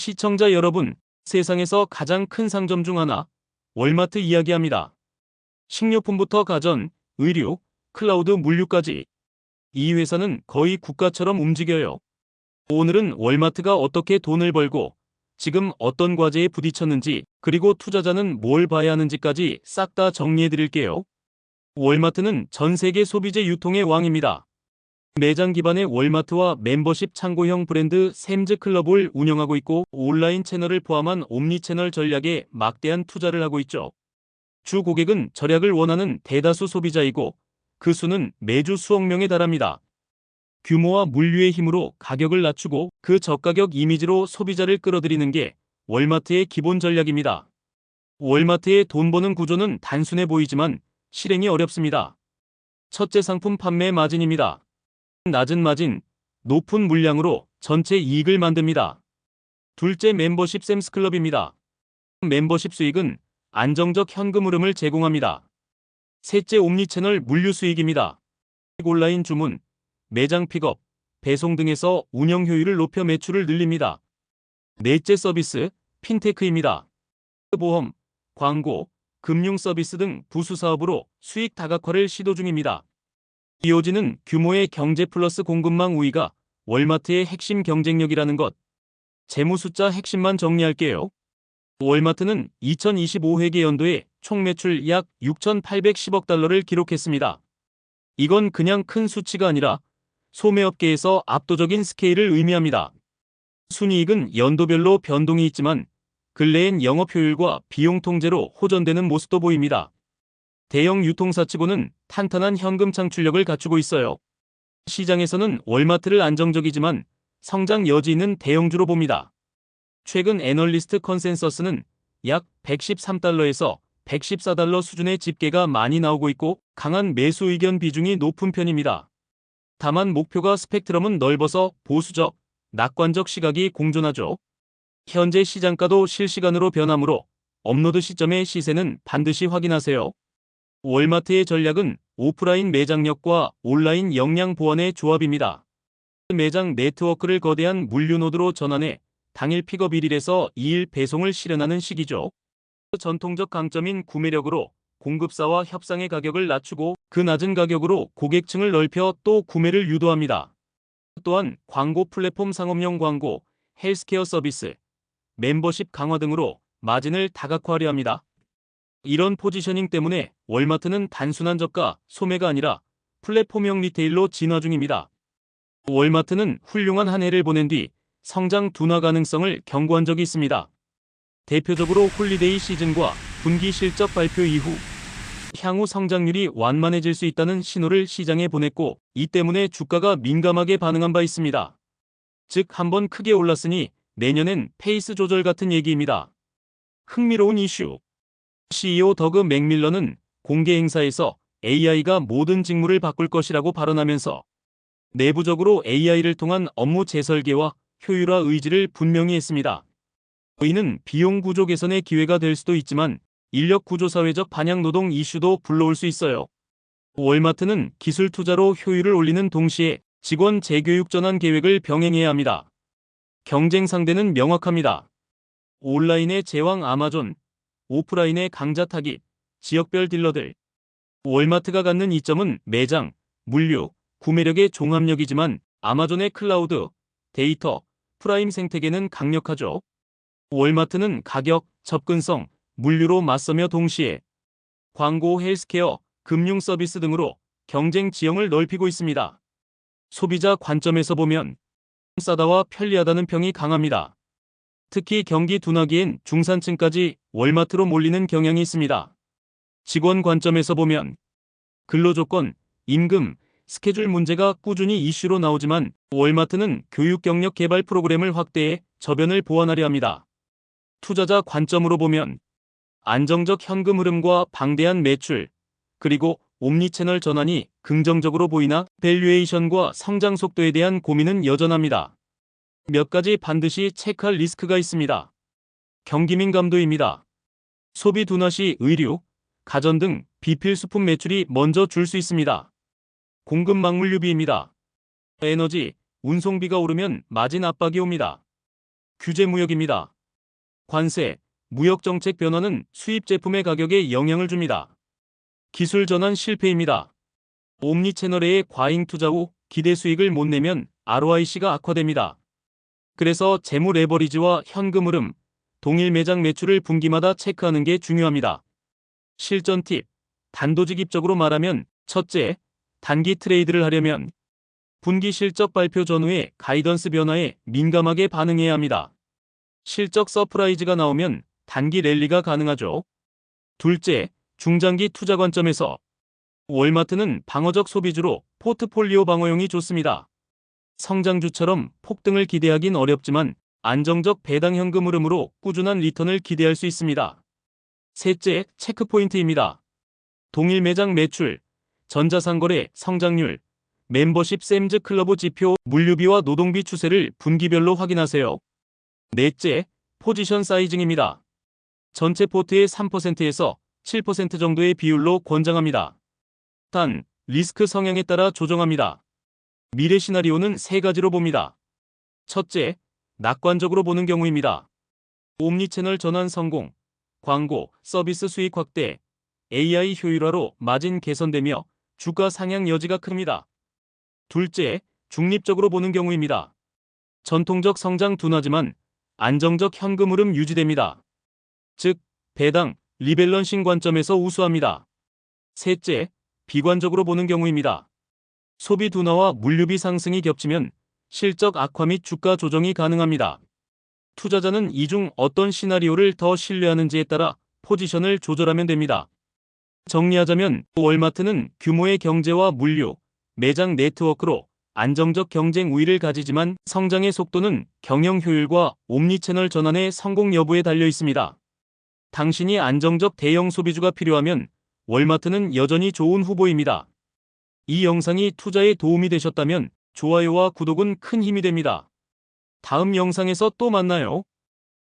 시청자 여러분, 세상에서 가장 큰 상점 중 하나, 월마트 이야기합니다. 식료품부터 가전, 의류, 클라우드 물류까지 이 회사는 거의 국가처럼 움직여요. 오늘은 월마트가 어떻게 돈을 벌고 지금 어떤 과제에 부딪혔는지 그리고 투자자는 뭘 봐야 하는지까지 싹 다 정리해 드릴게요. 월마트는 전 세계 소비재 유통의 왕입니다. 매장 기반의 월마트와 멤버십 창고형 브랜드 샘즈 클럽을 운영하고 있고 온라인 채널을 포함한 옴니 채널 전략에 막대한 투자를 하고 있죠. 주 고객은 절약을 원하는 대다수 소비자이고 그 수는 매주 수억 명에 달합니다. 규모와 물류의 힘으로 가격을 낮추고 그 저가격 이미지로 소비자를 끌어들이는 게 월마트의 기본 전략입니다. 월마트의 돈 버는 구조는 단순해 보이지만 실행이 어렵습니다. 첫째 상품 판매 마진입니다. 낮은 마진, 높은 물량으로 전체 이익을 만듭니다. 둘째 멤버십 샘스클럽입니다. 멤버십 수익은 안정적 현금 흐름을 제공합니다. 셋째 옴니채널 물류 수익입니다. 온라인 주문, 매장 픽업, 배송 등에서 운영 효율을 높여 매출을 늘립니다. 넷째 서비스, 핀테크입니다. 보험, 광고, 금융 서비스 등 부수 사업으로 수익 다각화를 시도 중입니다. 이오지는 규모의 경제 플러스 공급망 우위가 월마트의 핵심 경쟁력이라는 것. 재무 숫자 핵심만 정리할게요. 월마트는 2025회계 연도에 총 매출 약 6,810억 달러를 기록했습니다. 이건 그냥 큰 수치가 아니라 소매업계에서 압도적인 스케일을 의미합니다. 순이익은 연도별로 변동이 있지만 근래엔 영업 효율과 비용 통제로 호전되는 모습도 보입니다. 대형 유통사치고는 탄탄한 현금 창출력을 갖추고 있어요. 시장에서는 월마트를 안정적이지만 성장 여지 있는 대형주로 봅니다. 최근 애널리스트 컨센서스는 약 113달러에서 114달러 수준의 집계가 많이 나오고 있고 강한 매수 의견 비중이 높은 편입니다. 다만 목표가 스펙트럼은 넓어서 보수적, 낙관적 시각이 공존하죠. 현재 시장가도 실시간으로 변하므로 업로드 시점의 시세는 반드시 확인하세요. 월마트의 전략은 오프라인 매장력과 온라인 역량 보완의 조합입니다. 매장 네트워크를 거대한 물류 노드로 전환해 당일 픽업 1일에서 2일 배송을 실현하는 시기죠. 전통적 강점인 구매력으로 공급사와 협상의 가격을 낮추고 그 낮은 가격으로 고객층을 넓혀 또 구매를 유도합니다. 또한 광고 플랫폼 상업용 광고, 헬스케어 서비스, 멤버십 강화 등으로 마진을 다각화하려 합니다. 이런 포지셔닝 때문에 월마트는 단순한 저가, 소매가 아니라 플랫폼형 리테일로 진화 중입니다. 월마트는 훌륭한 한 해를 보낸 뒤 성장 둔화 가능성을 경고한 적이 있습니다. 대표적으로 홀리데이 시즌과 분기 실적 발표 이후 향후 성장률이 완만해질 수 있다는 신호를 시장에 보냈고 이 때문에 주가가 민감하게 반응한 바 있습니다. 즉 한번 크게 올랐으니 내년엔 페이스 조절 같은 얘기입니다. 흥미로운 이슈. CEO 더그 맥밀런은 공개 행사에서 AI가 모든 직무를 바꿀 것이라고 발언하면서 내부적으로 AI를 통한 업무 재설계와 효율화 의지를 분명히 했습니다. 이는 비용 구조 개선의 기회가 될 수도 있지만 인력 구조 사회적 반향 노동 이슈도 불러올 수 있어요. 월마트는 기술 투자로 효율을 올리는 동시에 직원 재교육 전환 계획을 병행해야 합니다. 경쟁 상대는 명확합니다. 온라인의 제왕 아마존, 오프라인의 강자 타깃, 지역별 딜러들. 월마트가 갖는 이점은 매장, 물류, 구매력의 종합력이지만 아마존의 클라우드, 데이터, 프라임 생태계는 강력하죠. 월마트는 가격, 접근성, 물류로 맞서며 동시에 광고, 헬스케어, 금융 서비스 등으로 경쟁 지형을 넓히고 있습니다. 소비자 관점에서 보면 싸다와 편리하다는 평이 강합니다. 특히 경기 둔화기엔 중산층까지 월마트로 몰리는 경향이 있습니다. 직원 관점에서 보면 근로조건, 임금, 스케줄 문제가 꾸준히 이슈로 나오지만 월마트는 교육 경력 개발 프로그램을 확대해 저변을 보완하려 합니다. 투자자 관점으로 보면 안정적 현금 흐름과 방대한 매출, 그리고 옴니채널 전환이 긍정적으로 보이나 밸류에이션과 성장 속도에 대한 고민은 여전합니다. 몇 가지 반드시 체크할 리스크가 있습니다. 경기민 감도입니다. 소비 둔화 시 의류, 가전 등 비필 수품 매출이 먼저 줄 수 있습니다. 공급 막물류비입니다. 에너지, 운송비가 오르면 마진 압박이 옵니다. 규제 무역입니다. 관세, 무역 정책 변화는 수입 제품의 가격에 영향을 줍니다. 기술 전환 실패입니다. 옴니 채널의 과잉 투자 후 기대 수익을 못 내면 ROIC가 악화됩니다. 그래서 재무 레버리지와 현금 흐름, 동일 매장 매출을 분기마다 체크하는 게 중요합니다. 실전 팁. 단도직입적으로 말하면 첫째, 단기 트레이드를 하려면 분기 실적 발표 전후에 가이던스 변화에 민감하게 반응해야 합니다. 실적 서프라이즈가 나오면 단기 랠리가 가능하죠. 둘째, 중장기 투자 관점에서 월마트는 방어적 소비주로 포트폴리오 방어용이 좋습니다. 성장주처럼 폭등을 기대하긴 어렵지만 안정적 배당 현금 흐름으로 꾸준한 리턴을 기대할 수 있습니다. 셋째, 체크포인트입니다. 동일 매장 매출, 전자상거래 성장률, 멤버십 샘즈 클러브 지표, 물류비와 노동비 추세를 분기별로 확인하세요. 넷째, 포지션 사이징입니다. 전체 포트의 3%에서 7% 정도의 비율로 권장합니다. 단, 리스크 성향에 따라 조정합니다. 미래 시나리오는 세 가지로 봅니다. 첫째, 낙관적으로 보는 경우입니다. 옴니채널 전환 성공, 광고, 서비스 수익 확대, AI 효율화로 마진 개선되며 주가 상향 여지가 큽니다. 둘째, 중립적으로 보는 경우입니다. 전통적 성장 둔하지만 안정적 현금 흐름 유지됩니다. 즉, 배당, 리밸런싱 관점에서 우수합니다. 셋째, 비관적으로 보는 경우입니다. 소비 둔화와 물류비 상승이 겹치면 실적 악화 및 주가 조정이 가능합니다. 투자자는 이 중 어떤 시나리오를 더 신뢰하는지에 따라 포지션을 조절하면 됩니다. 정리하자면 월마트는 규모의 경제와 물류, 매장 네트워크로 안정적 경쟁 우위를 가지지만 성장의 속도는 경영 효율과 옴니채널 전환의 성공 여부에 달려 있습니다. 당신이 안정적 대형 소비주가 필요하면 월마트는 여전히 좋은 후보입니다. 이 영상이 투자에 도움이 되셨다면 좋아요와 구독은 큰 힘이 됩니다. 다음 영상에서 또 만나요.